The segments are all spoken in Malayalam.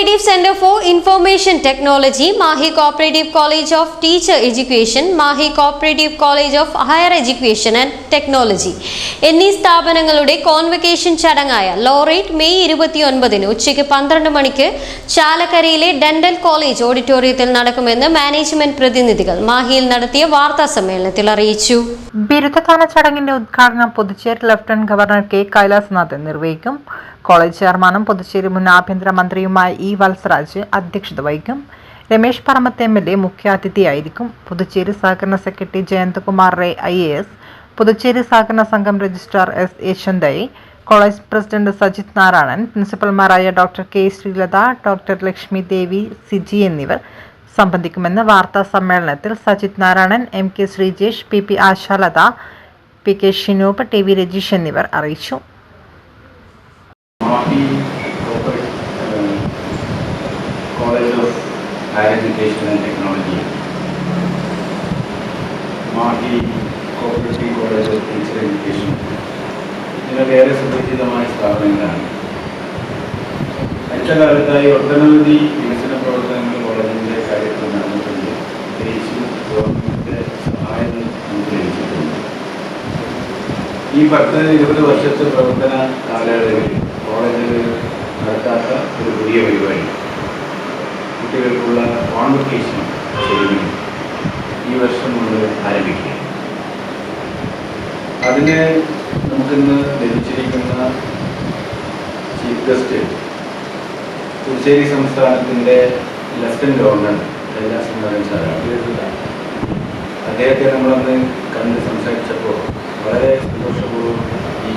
Cooperative centre for information technology Mahe cooperative college of teacher education Mahe cooperative college of higher education and technology എന്നീ സ്ഥാപനങ്ങളുടെ കോൺവെക്കേഷൻ ചടങ്ങായ ലോറേറ്റ് മെയ് ഇരുപത്തിയൊൻപതിന് ഉച്ചയ്ക്ക് പന്ത്രണ്ട് മണിക്ക് ചാലക്കരയിലെ ഡെന്റൽ കോളേജ് ഓഡിറ്റോറിയത്തിൽ നടക്കുമെന്ന് മാനേജ്മെന്റ് പ്രതിനിധികൾ മാഹിയിൽ നടത്തിയ വാർത്താ സമ്മേളനത്തിൽ അറിയിച്ചു. ബിരുദദാന ചടങ്ങിന്റെ ഉദ്ഘാടനം Puducherry lieutenant governor K Kailasanathan നിർവഹിക്കും. കോളേജ് ചെയർമാനും പുതുച്ചേരി മുൻ ആഭ്യന്തരമന്ത്രിയുമായ ഇ വത്സരാജ് അധ്യക്ഷത വഹിക്കും. Ramesh Parambath M L A മുഖ്യാതിഥിയായിരിക്കും. പുതുച്ചേരി സഹകരണ secretary Jayantakumar Ray I A S Puducherry സഹകരണ സംഘം registrar S Yasanthai college president Sajith Narayanan. പ്രിൻസിപ്പൽമാരായ doctor K Sreelatha doctor Lakshmi Devi Siji എന്നിവർ സംബന്ധിക്കുമെന്ന് വാർത്താ സമ്മേളനത്തിൽ Sajith Narayanan M K Sreejesh P P Ashalatha P K Shinoop T V Rajeesh എന്നിവർ അറിയിച്ചു. Teacher Education ഇതൊക്കെ ഏറെ സുപരിചിതമായ സ്ഥാപനങ്ങളാണ്. ഒട്ടനവധി വികസന ഈ പത്ത് ഇരുപത് വർഷത്തെ പ്രവർത്തന കാലയളവിൽ കോളേജിൽ നടത്താത്ത ഒരു പുതിയ പരിപാടി. കുട്ടികൾക്കുള്ള കോൺവക്കേഷൻ സെറിമണി ഈ വർഷം നമ്മൾ ആരംഭിക്കുക അതിന് നമുക്കിന്ന് ലഭിച്ചിരിക്കുന്ന ചീഫ് ഗസ്റ്റ് പുതുച്ചേരി സംസ്ഥാനത്തിന്റെ ലഫ്റ്റനന്റ് ഗവർണർ കൈലാസനാഥൻ സാറാണ്. അദ്ദേഹത്തെ നമ്മളന്ന് കണ്ട് സംസാരിച്ചപ്പോൾ വളരെ സന്തോഷപൂർവം ഈ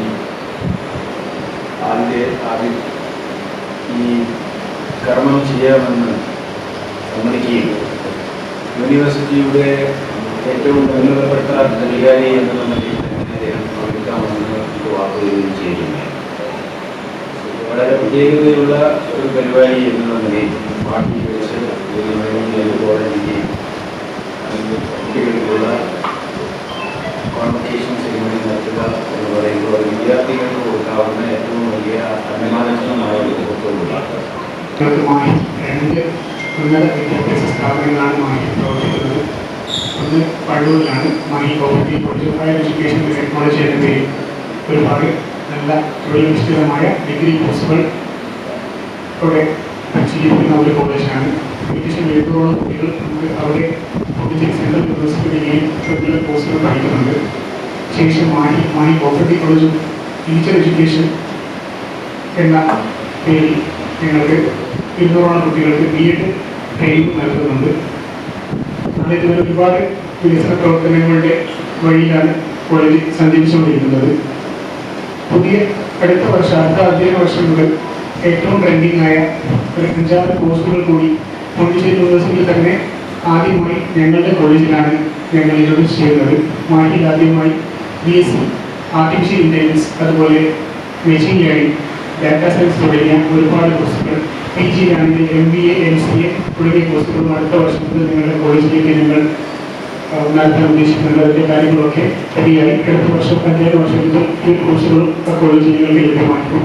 ആദ്യ ആദ്യം ഈ കർമ്മം ചെയ്യാമെന്ന് സമ്മതിക്കുകയും യൂണിവേഴ്സിറ്റിയുടെ ഏറ്റവും ഉന്നതപ്പെട്ട അധികാരി എന്നുള്ള നിലയിൽ അദ്ദേഹം പ്രവർത്തിക്കാമെന്ന് നമുക്ക് വാക്കുകയും ചെയ്യുകയുണ്ടായി. വളരെ പ്രത്യേകതയുള്ള ഒരു പരിപാടി എന്നുള്ള നിലയിൽ പാർട്ടി വെച്ച് കോളേജിന്റെയും കുട്ടികൾക്കുള്ള കോൺവക്കേഷൻ സെറിമണി നടത്തുക എന്ന് പറയുമ്പോൾ അത് വിദ്യാർത്ഥികൾക്ക് കൊടുക്കാവുന്ന ഏറ്റവും വലിയ അഭിമാനകരമായ ഒരു മുഹൂർത്തവുമാണ് മായി രണ്ട് ഉന്നത വിദ്യാഭ്യാസ സ്ഥാപനങ്ങളാണ് മായി പ്രവർത്തിക്കുന്നത് ഒന്ന് പള്ളൂരിലാണ് Mahe cooperative college of higher education and technology എന്ന പേരിൽ ഒരുപാട് നല്ല തൊഴിലധിഷ്ഠിതമായ ഡിഗ്രി കോഴ്സുകൾ അവിടെ പരിശീലിപ്പിക്കുന്ന ഒരു കോളേജാണ് ഏകദേശം എഴുപതോളം കുട്ടികൾ നമുക്ക് അവിടെ പുതുച്ചേരി സെൻട്രൽ യൂണിവേഴ്സിറ്റിയിലെയും റെഗുലർ കോഴ്സുകൾ പഠിക്കുന്നുണ്ട് ശേഷം Mahe Mahe cooperative college of teacher education എന്ന പേരിൽ ഞങ്ങൾക്ക് ഇരുന്നൂറോളം കുട്ടികൾക്ക് ബി എഡ് ട്രെയിനിങ് നൽകുന്നുണ്ട് അതിന് ഒരുപാട് വികസന പ്രവർത്തനങ്ങളുടെ വഴിയിലാണ് കോളേജ് സഞ്ചരിച്ചുകൊണ്ടിരിക്കുന്നത്. പുതിയ അടുത്ത വർഷം അടുത്ത അധ്യയന വർഷം മുതൽ ഏറ്റവും ട്രെൻഡിങ് ആയ ഒരു അഞ്ചാറ് കോഴ്സുകൾ കൂടി പോണ്ടിച്ചേരി യൂണിവേഴ്സിറ്റിയിൽ തന്നെ ആദ്യമായി ഞങ്ങളുടെ കോളേജിലാണ് ഞങ്ങൾ ഇൻട്രൊഡ്യൂസ് ചെയ്യുന്നത്. മാഹിയിൽ ആദ്യമായി B S C artificial intelligence അതുപോലെ മെഷീൻ ലേണിംഗ് ഡാറ്റാ സയൻസ് തുടങ്ങിയ ഒരുപാട് കോഴ്സുകൾ P ജിയിലാണെങ്കിൽ M B A M C A തുടങ്ങിയ കോഴ്സുകളും അടുത്ത വർഷം മുതൽ നിങ്ങളുടെ കോളേജിലേക്ക് ഞങ്ങൾ നടത്താൻ ഉദ്ദേശിക്കുന്നുണ്ട്. അതിന്റെ കാര്യങ്ങളൊക്കെ ശരിയായി. അടുത്ത വർഷം അധ്യയന വർഷം ഈ കോഴ്സുകളും നിങ്ങൾക്ക് ലഭ്യമാക്കും.